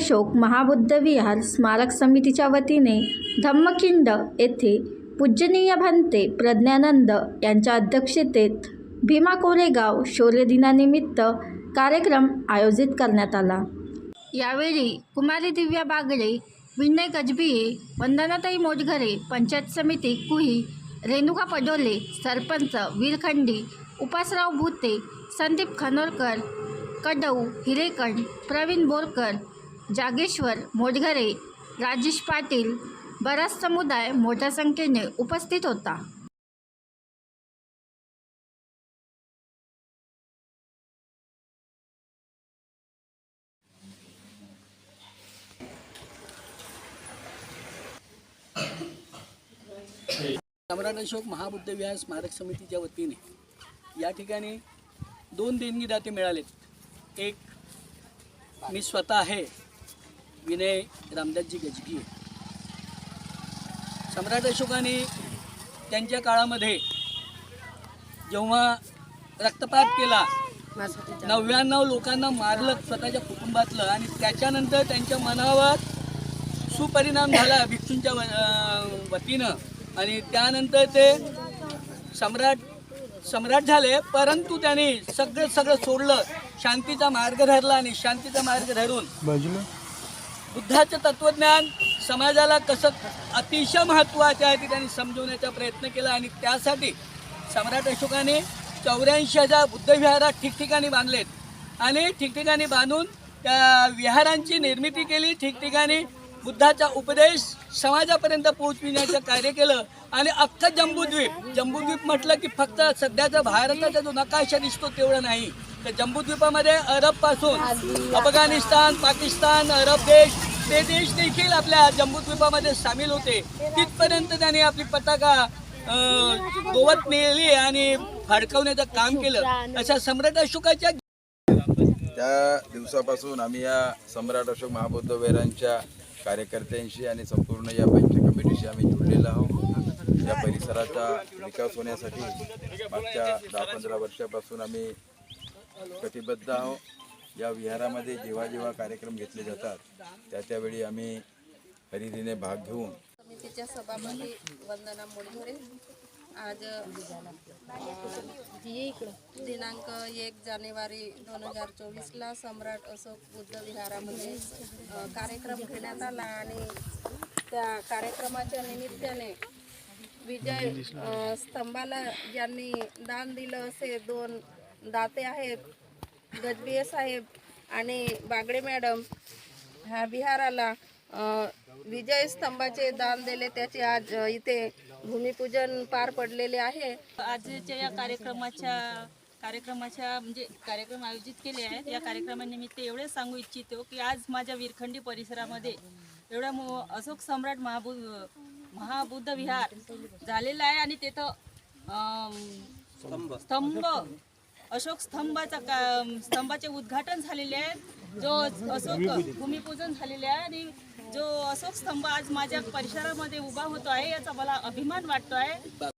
अशोक महाबुद्ध विहार स्मारक समितीच्या वतीने धम्मखिंड येथे पूजनीय भंते प्रज्ञानंद यांच्या अध्यक्षतेत भीमा कोरेगाव शौर्य दिनानिमित्त कार्यक्रम आयोजित करण्यात आला. यावेळी कुमारी दिव्या बागडे विनय गजबिये वंदनाताई मोटघरे पंचायत समिती कुही रेणुका पडोले सरपंच वीरखंडी उपासराव भुते संदीप खनोरकर कडऊ हिरेकण प्रवीण बोरकर जागेश्वर मोटघरे राजेश पाटील बराच समुदाय मोठ्या संख्येने उपस्थित होता. सम्राट अशोक महाबुद्ध विहार स्मारक समितीच्या वतीने या ठिकाणी दोन देणगीदाते मिळालेत. एक मी स्वतः आहे. विनय रामदासजी गजबी सम्राट अशोकाने त्यांच्या काळामध्ये जेव्हा रक्तपात केला नव्याण्णव लोकांना मारलं स्वतःच्या कुटुंबातलं आणि त्याच्यानंतर त्यांच्या मनावर सुपरिणाम झाला भिक्षूंच्या वतीनं. आणि त्यानंतर ते सम्राट सम्राट झाले परंतु त्यांनी सगळं सगळं सोडलं. शांतीचा मार्ग धरला आणि शांतीचा मार्ग धरून बुद्धाचं तत्वज्ञान समाजाला कसं अतिशय महत्त्वाचं आहे ते त्यांनी समजवण्याचा प्रयत्न केला आणि त्यासाठी सम्राट अशोकाने चौऱ्याऐंशी हजार बुद्धविहारात ठिकठिकाणी बांधलेत. आणि ठिकठिकाणी बांधून त्या विहारांची निर्मिती केली ठिकठिकाणी बुद्धाचा उपदेश समाजापर्यंत पोहोचविण्याचं कार्य केलं आणि अख्खं जम्बूद्वीप जम्बूद्वीप म्हटलं की फक्त सध्याचा भारताचा जो नकाशा दिसतो तेवढं नाही. तर जम्बूद्वीपामध्ये अरबपासून अफगाणिस्तान पाकिस्तान अरब देश ते देश देखील आपल्या जम्बूद्वीपामध्ये सामील होते. तिथपर्यंत त्यांनी आपली पताका गोवत नेली आणि फडकवण्याचं काम केलं. अशा सम्राट अशोकाच्या त्या दिवसापासून आम्ही या सम्राट अशोक महाबौद्ध वेरांच्या कार्यकर्त्यांशी आणि संपूर्ण या पंच कमिटीशी आम्ही जुळलेलो आहोत. या परिसराचा विकास होण्यासाठी मागच्या दहा पंधरा वर्षापासून आम्ही कटिबद्ध आहोत या विहारामध्ये जेव्हा जेव्हा कार्यक्रम घेतले जातात त्या त्यावेळी आम्ही खरेदीने भाग घेऊन समितीच्या सभापती वंदना मोडघरे आज दिनांक एक जानेवारी दोन हजार चोवीसला सम्राट अशोक बुद्ध विहारामध्ये कार्यक्रम घेण्यात आला आणि त्या कार्यक्रमाच्या निमित्ताने विजय स्तंभाला ज्यांनी दान दिलं असे दोन दाते आहेत गजबिये साहेब आणि बागडे मॅडम ह्या विहाराला विजय स्तंभाचे दान दिले त्याचे आज इथे भूमिपूजन पार पडलेले आहे. आजच्या या कार्यक्रमाच्या कार्यक्रमाच्या म्हणजे कार्यक्रम आयोजित केले आहेत. या कार्यक्रमानिमित्त एवढे सांगू इच्छितो की आज माझ्या विरखंडी परिसरामध्ये एवढा मो अशोक सम्राट महाबु महाबुद्ध विहार झालेला आहे आणि तिथं स्तंभ स्तंभ अशोक स्तंभाचा का स्तंभाचे उद्घाटन झालेले आहे जो अशोक भूमिपूजन झालेले आहे आणि जो अशोक स्तंभ आज माझ्या परिसरामध्ये उभा होतो आहे याचा मला अभिमान वाटतो आहे.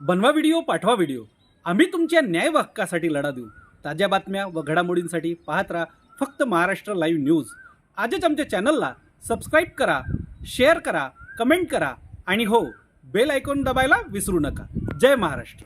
बनवा व्हिडिओ पाठवा व्हिडिओ. आम्ही तुमच्या न्याय हक्कासाठी लढा देऊ. ताज्या बातम्या व घडामोडींसाठी पाहत राहा फक्त महाराष्ट्र लाईव्ह न्यूज. आजच आमच्या चॅनलला सबस्क्राईब करा शेअर करा कमेंट करा आणि हो बेल आयकॉन दबायला विसरू नका. जय महाराष्ट्र.